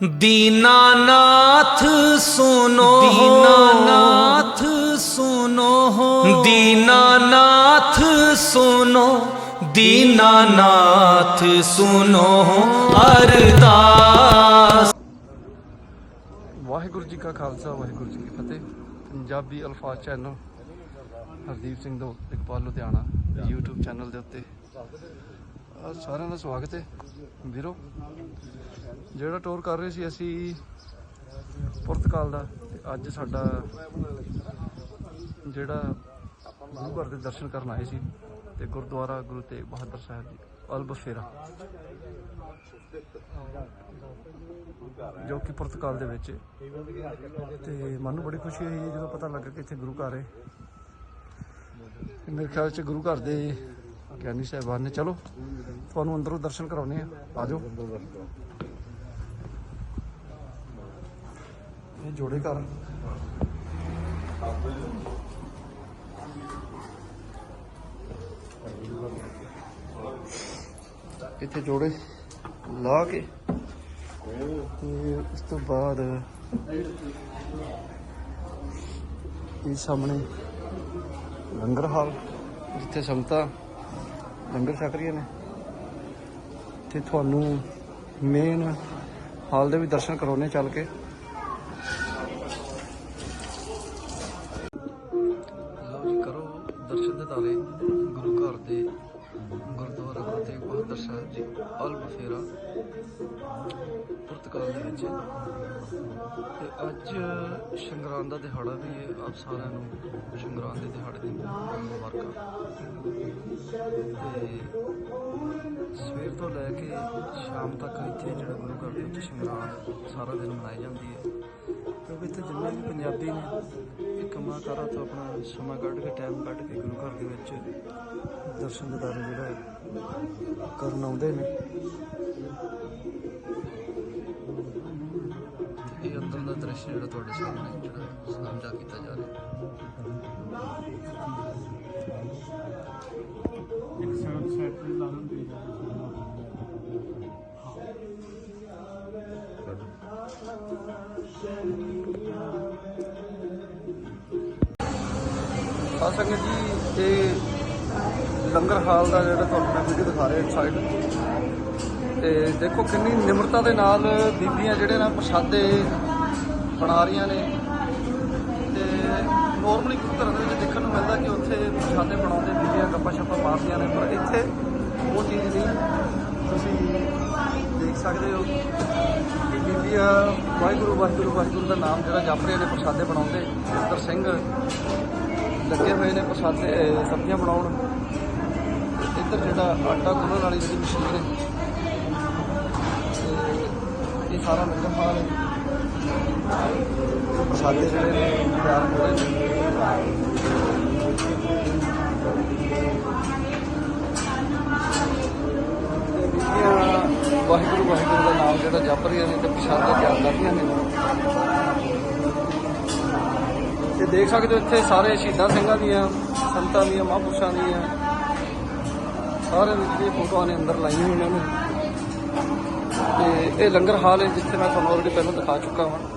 दीनानाथ सुनो दीनानाथ सुनो दीनानाथ सुनो दीनानाथ सुनो अरदास ਵਾਹਿਗੁਰੂ ਜੀ ਕਾ ਖਾਲਸਾ ਵਾਹਿਗੁਰੂ ਜੀ ਕੀ ਫਤਿਹ ਪੰਜਾਬੀ ਅਲਫਾਜ਼ ਚੈਨਲ ਹਰਦੀਪ ਸਿੰਘ ਦੋ ਇਕਬਾਲ ਲੁਧਿਆਣਾ YouTube ਚੈਨਲ ਦੇ ਉੱਤੇ ਆਹ ਸਾਰਿਆਂ ਦਾ ਸਵਾਗਤ ਹੈ ਵੀਰੋ ਜਿਹੜਾ ਟੂਰ ਕਰ ਰਹੇ ਸੀ ਅਸੀਂ ਪੁਰਤਗਾਲ ਦਾ, ਤੇ ਅੱਜ ਸਾਡਾ ਜਿਹੜਾ ਗੁਰੂ ਘਰ ਦੇ ਦਰਸ਼ਨ ਕਰਨ ਆਏ ਸੀ, ਤੇ ਗੁਰਦੁਆਰਾ ਗੁਰੂ ਤੇਗ ਬਹਾਦਰ ਸਾਹਿਬ ਜੀ ਅਲ ਜੋ ਕਿ ਪੁਰਤਗਾਲ ਦੇ ਵਿੱਚ ਹੈ। ਤੇ ਮਨ ਨੂੰ ਬੜੀ ਖੁਸ਼ੀ ਹੋਈ ਹੈ ਜਦੋਂ ਪਤਾ ਲੱਗਾ ਕਿ ਇੱਥੇ ਗੁਰੂ ਘਰ ਹੈ ਮੇਰੇ ਖਿਆਲ ਚ ਗੁਰੂ ਘਰ ਦੇ ਗਿਆਨੀ ਸਾਹਿਬਾਨ ਨੇ। ਚਲੋ, ਤੁਹਾਨੂੰ ਅੰਦਰੋਂ ਦਰਸ਼ਨ ਕਰਾਉਣੇ ਆ ਆਜੋ ਇਹ ਜੋੜੇ ਘਰ। ਇੱਥੇ ਜੋੜੇ ਲਾ ਕੇ ਤੇ ਉਸ ਤੋਂ ਬਾਅਦ ਇਹ ਸਾਹਮਣੇ ਲੰਗਰ ਹਾਲ, ਜਿੱਥੇ ਸੰਗਤਾਂ ਲੰਗਰ ਛਕ ਰਹੀਆਂ ਨੇ। ਤੇ ਤੁਹਾਨੂੰ ਮੇਨ ਹਾਲ ਦੇ ਵੀ ਦਰਸ਼ਨ ਕਰਾਉਣੇ ਚੱਲ ਕੇ। ਲਓ ਜੀ, ਕਰੋ ਦਰਸ਼ਨ ਦੇ ਤਾਰੇ ਗੁਰੂ ਘਰ ਦੇ ਗੁਰਦੁਆਰਾ ਗੁਰੂ ਤੇਗ ਬਹਾਦਰ ਸਾਹਿਬ ਜੀ, ਅਲ ਬਫੇਰਾ ਪੁਰਤਗਾਲ ਦੇ ਵਿੱਚ ਤੇ ਅੱਜ ਸ਼ੰਗਰਾਨ ਦਾ ਦਿਹਾੜਾ ਵੀ ਹੈ। ਆਪ ਸਾਰਿਆਂ ਨੂੰ ਸ਼ੰਗਰਾਨ ਦੇ ਦਿਹਾੜੇ ਦੀ ਮੁਬਾਰਕਾਂ। ਤੇ ਸਵੇਰ ਤੋਂ ਲੈ ਕੇ ਸ਼ਾਮ ਤੱਕ ਇੱਥੇ ਜਿਹੜਾ ਗੁਰੂ ਘਰ ਦੇ ਵਿੱਚ ਸ਼ੰਗਰਾਨ ਸਾਰਾ ਦਿਨ ਮਨਾਈ ਜਾਂਦੀ ਹੈ। ਕਿਉਂਕਿ ਇੱਥੇ ਜਿੰਨੇ ਵੀ ਪੰਜਾਬੀ ਨੇ ਇਹ ਕੰਮਾਂ ਕਾਰਾਂ ਤੋਂ ਆਪਣਾ ਸਮਾਂ ਕੱਢ ਕੇ ਟਾਈਮ ਕੱਢ ਕੇ ਗੁਰੂ ਘਰ ਦੇ ਵਿੱਚ ਦਰਸ਼ਨ ਦਿਦਾਰੇ ਜਿਹੜਾ ਕਰਨ ਆਉਂਦੇ ਨੇ। ਦ੍ਰਿਸ਼ ਜਿਹੜਾ ਤੁਹਾਡੇ ਸਾਹਮਣੇ ਜਿਹੜਾ ਸਾਂਝਾ ਕੀਤਾ ਜਾ ਰਿਹਾ। ਆ ਸੰਗਤ ਜੀ ਇਹ ਲੰਗਰ ਹਾਲ ਦਾ ਜਿਹੜਾ ਤੁਹਾਨੂੰ ਮੈਂ ਵੀਡੀਓ ਦਿਖਾ ਰਿਹਾ ਸਾਈਡ ਤੇ ਦੇਖੋ ਕਿੰਨੀ ਨਿਮਰਤਾ ਦੇ ਨਾਲ ਬੀਬੀਆਂ ਜਿਹੜੇ ਨਾ ਪ੍ਰਸ਼ਾਦੇ ਬਣਾ ਰਹੀਆਂ ਨੇ। ਤੇ ਨੋਰਮਲੀ ਗੁਰੂ ਦੇ ਵਿੱਚ ਦੇਖਣ ਨੂੰ ਮਿਲਦਾ ਕਿ ਉੱਥੇ ਪ੍ਰਸ਼ਾਦੇ ਬਣਾਉਂਦੇ ਬੀਬੀਆਂ ਗੱਪਾਂ ਛੱਪਾਂ ਮਾਰਦੀਆਂ ਨੇ। ਪਰ ਇੱਥੇ ਉਹ ਚੀਜ਼ ਨਹੀਂ। ਤੁਸੀਂ ਦੇਖ ਸਕਦੇ ਹੋ ਕਿ ਬੀਬੀਆਂ ਵਾਹਿਗੁਰੂ ਵਾਹਿਗੁਰੂ ਵਾਹਿਗੁਰੂ ਦਾ ਨਾਮ ਜਿਹੜਾ ਜਪ ਰਹੇ ਨੇ ਪ੍ਰਸ਼ਾਦੇ ਬਣਾਉਂਦੇ ਮਿੱਤਰ ਸਿੰਘ ਲੱਗੇ ਹੋਏ ਨੇ ਪ੍ਰਸ਼ਾਦੇ ਸਬਜ਼ੀਆਂ ਬਣਾਉਣ। ਇੱਧਰ ਜਿਹੜਾ ਆਟਾ ਗੁੰਨਣ ਵਾਲੀ ਜਿਹੜੀ ਮਸ਼ੀਨ ਹੈ ਤੇ ਇਹ ਸਾਰਾ ਲੰਗਰ ਹਾਲ ਹੈ ਪ੍ਰਸ਼ਾਦੇ ਜਿਹੜੇ ਨੇ ਤਿਆਰ ਨੇ। ਵਾਹਿਗੁਰੂ ਵਾਹਿਗੁਰੂ ਦਾ ਨਾਮ ਜਿਹੜਾ ਜਪ ਰਹੀਆਂ ਨੇ ਤੇ ਪ੍ਰਸ਼ਾਦੇ ਤਿਆਰ ਕਰ ਰਹੀਆਂ ਨੇ। ਤੇ ਦੇਖ ਸਕਦੇ ਹੋ ਇੱਥੇ ਸਾਰੇ ਸ਼ਹੀਦਾਂ ਸਿੰਘਾਂ ਦੀਆਂ, ਸੰਤਾਂ ਦੀਆਂ, ਮਹਾਂਪੁਰਸ਼ਾਂ ਦੀਆਂ। ਸਾਰੇ ਦੀ ਫੋਟੋਆਂ ਨੇ ਅੰਦਰ ਲਾਈਆਂ ਹੋਈਆਂ ਨੇ। ਤੇ ਇਹ ਲੰਗਰ ਹਾਲ ਹੈ ਜਿੱਥੇ ਮੈਂ ਤੁਹਾਨੂੰ ਆਲਰੇਡੀ ਪਹਿਲਾਂ ਦਿਖਾ ਚੁੱਕਾ ਹਾਂ